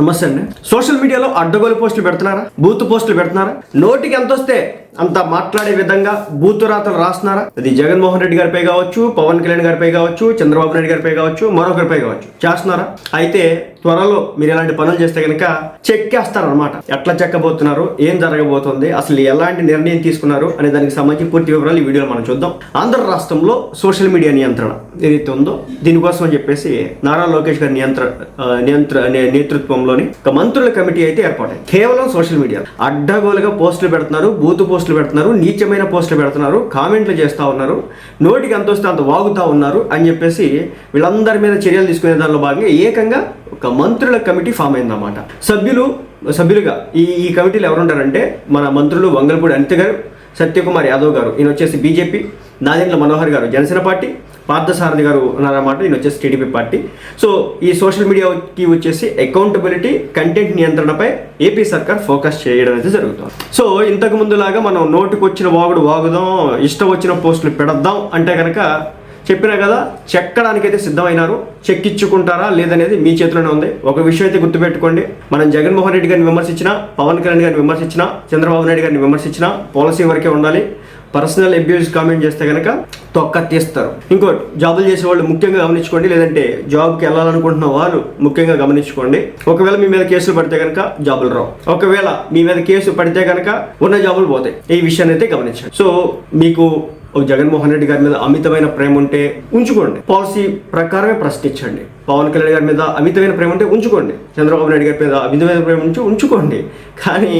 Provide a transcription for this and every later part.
నమస్తే అండి. సోషల్ మీడియాలో అడ్డగోలు పోస్టులు పెడుతున్నారా? బూత్ పోస్టులు పెడుతున్నారా? నోటికి ఎంత వస్తే అంత మాట్లాడే విధంగా బూతురాతలు రాస్తున్నారా? అది జగన్మోహన్ రెడ్డి గారిపై కావచ్చు పవన్ కళ్యాణ్ గారిపై కావచ్చు చంద్రబాబు నాయుడు గారిపై కావచ్చు మరొకరిపై కావచ్చు. చేస్తున్నారా? అయితే త్వరలో మీరు ఇలాంటి పనులు చేస్తే కనుక చెక్కేస్తారనమాట ఎట్లా చెక్కబోతున్నారు? ఏం జరగబోతుంది? అసలు ఎలాంటి నిర్ణయం తీసుకున్నారు? అనే దానికి సంబంధించి పూర్తి వివరాలు ఈ వీడియోలో మనం చూద్దాం. ఆంధ్ర రాష్ట్రంలో సోషల్ మీడియా నియంత్రణ ఏదైతే ఉందో దీనికోసం అని చెప్పేసి నారా లోకేష్ గారి నియంత్ర నియంత్ర నేతృత్వంలోని ఒక మంత్రుల కమిటీ అయితే ఏర్పాటైంది. కేవలం సోషల్ మీడియా అడ్డగోలుగా పోస్టులు పెడుతున్నారు బూతు పోస్టులు పోస్టులు పెడుతున్నారు నీచమైన పోస్టులు పెడుతున్నారు కామెంట్లు చేస్తా ఉన్నారు నోటికి అంత వస్తే అంత వాగుతా ఉన్నారు అని చెప్పేసి వీళ్ళందరి మీద చర్యలు తీసుకునే దానిలో భాగంగా ఏకంగా ఒక మంత్రుల కమిటీ ఫామ్ అయిందన్నమాట. సభ్యులు సభ్యులుగా ఈ ఈ కమిటీలు ఎవరుంటారంటే మన మంత్రులు వంగలపూడి అనిత గారు సత్యకుమార్ యాదవ్ గారు ఈయన వచ్చేసి బీజేపీ నాదెండ్ల మనోహర్ గారు జనసేన పార్టీ పార్థసారథి గారు ఉన్నారన్నమాట ఈయన వచ్చేసి టీడీపీ పార్టీ. సో ఈ సోషల్ మీడియాకి వచ్చేసి అకౌంటబిలిటీ కంటెంట్ నియంత్రణపై ఏపీ సర్కార్ ఫోకస్ చేయడం అయితే జరుగుతుంది. సో ఇంతకు ముందులాగా మనం నోటికి వచ్చిన వాగుడు వాగుదాం ఇష్టం వచ్చిన పోస్టులు పెడద్దాం అంటే కనుక చెప్పినా కదా చెక్కడానికైతే సిద్ధమైనారు. చెక్కిచ్చుకుంటారా లేదనేది మీ చేతిలోనే ఉంది. ఒక విషయం అయితే గుర్తుపెట్టుకోండి. మనం జగన్మోహన్ రెడ్డి గారిని విమర్శించినా పవన్ కళ్యాణ్ గారిని విమర్శించినా చంద్రబాబు నాయుడు గారిని విమర్శించినా పాలసీ వరకే ఉండాలి. పర్సనల్ అబ్యూస్ కామెంట్ చేస్తే కనుక తొక్క తీస్తారు. ఇంకోటి జాబులు చేసే వాళ్ళు ముఖ్యంగా గమనించుకోండి. లేదంటే జాబ్కి వెళ్ళాలనుకుంటున్న వాళ్ళు ముఖ్యంగా గమనించుకోండి. ఒకవేళ మీ మీద కేసులు పడితే కనుక జాబులు రావు. ఒకవేళ మీ మీద కేసు పడితే కనుక ఉన్న జాబులు పోతాయి. ఈ విషయాన్ని అయితే గమనించండి. సో మీకు జగన్మోహన్ రెడ్డి గారి మీద అమితమైన ప్రేమ ఉంటే ఉంచుకోండి. పాలసీ ప్రకారమే ప్రశ్నించండి పవన్ కళ్యాణ్ గారి మీద అమితమైన ప్రేమ ఉంటే ఉంచుకోండి. చంద్రబాబు నాయుడు గారి మీద అమితమైన ప్రేమ ఉంచి ఉంచుకోండి. కానీ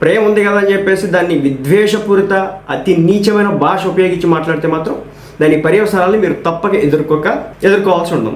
ప్రేమ ఉంది కదా అని చెప్పేసి దాన్ని విద్వేషపూరిత అతి నీచమైన భాష ఉపయోగించి మాట్లాడితే మాత్రం దాని పర్యవసరాలను మీరు తప్పక ఎదుర్కోక ఎదుర్కోవాల్సి ఉంటుంది.